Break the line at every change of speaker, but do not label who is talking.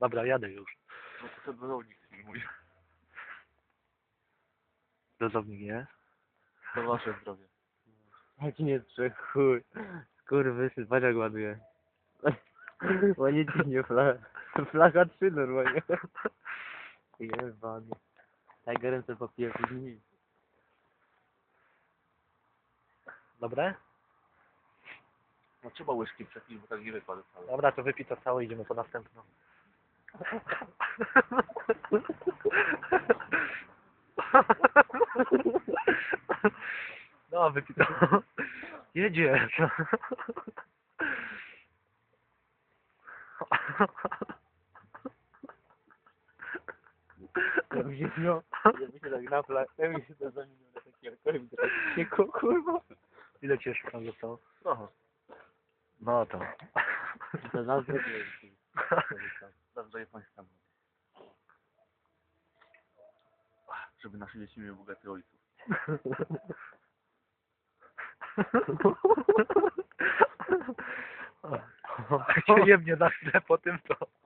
Dobra, jadę już.
No to ten wozownik mówi.
Dozownik, nie?
To wasze zdrowie.
Jaki nie chuj. Kurwy, jak ładuje. Ładnie dziwnie flaga. Flaga 3 normalnie. Jebany. Tigerem popiję później.
Dobre?
No trzeba łyżki przepić, bo tak nie wypadł cały.
Dobra, to wypij to całe, idziemy po następną. No, wypij to. Jedziesz.
Jakby się miał, jakby się tak na flag, jakby się to zamienił na taki alkohol, to cieko, kurwa.
Ile ci jeszcze tam zostało?
Trochę.
No to.
To nas
Dobrze, je państwa. Żeby nasze dzieci miały bogatych ojców.
Jak się jebnie na chwilę po tym, to...